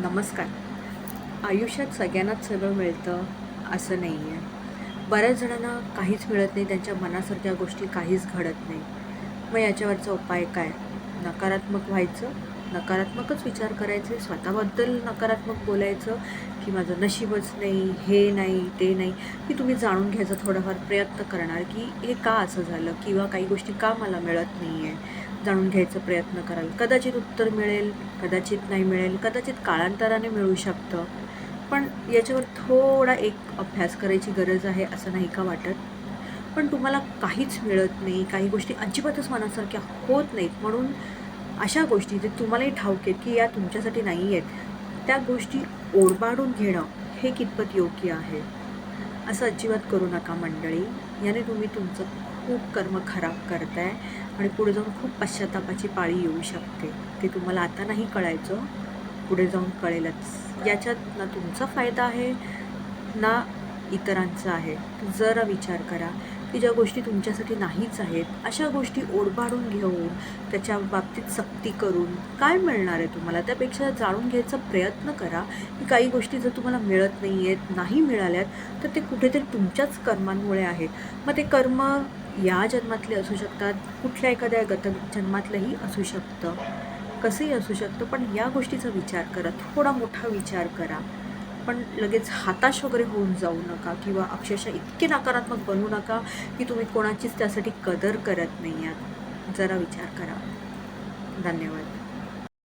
नमस्कार. आयुष्यात सगळ्यांनाच सगळं मिळतं असं नाही आहे बऱ्याच जणांना काहीच मिळत नाही त्यांच्या मनासारख्या गोष्टी काहीच घडत नाही. मग याच्यावरचा उपाय काय? नकारात्मक व्हायचं नकारात्मकच विचार करायचे स्वतःबद्दल नकारात्मक बोलायचं की माझं नशीबच नाही हे नाही ते नाही की तुम्ही जाणून घ्यायचा थोडाफार प्रयत्न करणार की हे का असं झालं किंवा काही गोष्टी का मला मिळत नाही आहे जाणून घ्यायचा प्रयत्न कराल. कदाचित उत्तर मिळेल कदाचित नाही मिळेल कदाचित काळांतराने मिळू शकतं. पण याच्यावर थोडा एक अभ्यास करायची गरज आहे असं नाही का वाटत? पण तुम्हाला काहीच मिळत नाही काही गोष्टी अजिबातच मनासारख्या होत नाहीत. म्हणून अशा गोष्टी जे तुम्हालाही ठाऊक आहेत की या तुमच्यासाठी नाही आहेत त्या गोष्टी ओरबाडून घेणं हे कितपत योग्य आहे? असं अजिबात करू नका मंडळी. याने तुम्ही तुमचं खूप कर्म खराब करताय. आणि पुढे जाऊन खूप पश्चातापाची पाळी येऊ शकते. ते तुम्हाला आता नाही कळायचं. पुढे जाऊन कळेलच. याच्यात ना तुमचा फायदा आहे ना इतरांचा आहे. जरा विचार करा. की ज्या गोष्टी तुमच्यासाठी नाहीच आहेत अशा गोष्टी ओढबाडून घेऊन त्याच्या बाबतीत सक्ती करून काय मिळणार आहे तुम्हाला? त्यापेक्षा जाणून घ्यायचा प्रयत्न करा की काही गोष्टी जर तुम्हाला मिळत नाही आहेत नाही मिळाल्यात तर ते कुठेतरी तुमच्याच कर्मांमुळे आहेत. मग ते कर्म या जन्मातले असू शकतात कुठल्या एखाद्या गत जन्मातलंही असू शकतं. कसंही असू शकतं पण या गोष्टीचा विचार करा थोडा मोठा विचार करा. पण लगेच हाताश वगैरे होऊन जाऊ नका किंवा अक्षरशः इतके नकारात्मक बनू नका की तुम्ही कोणाचीच त्यासाठी कदर करत नाही आहात. जरा विचार करा. धन्यवाद.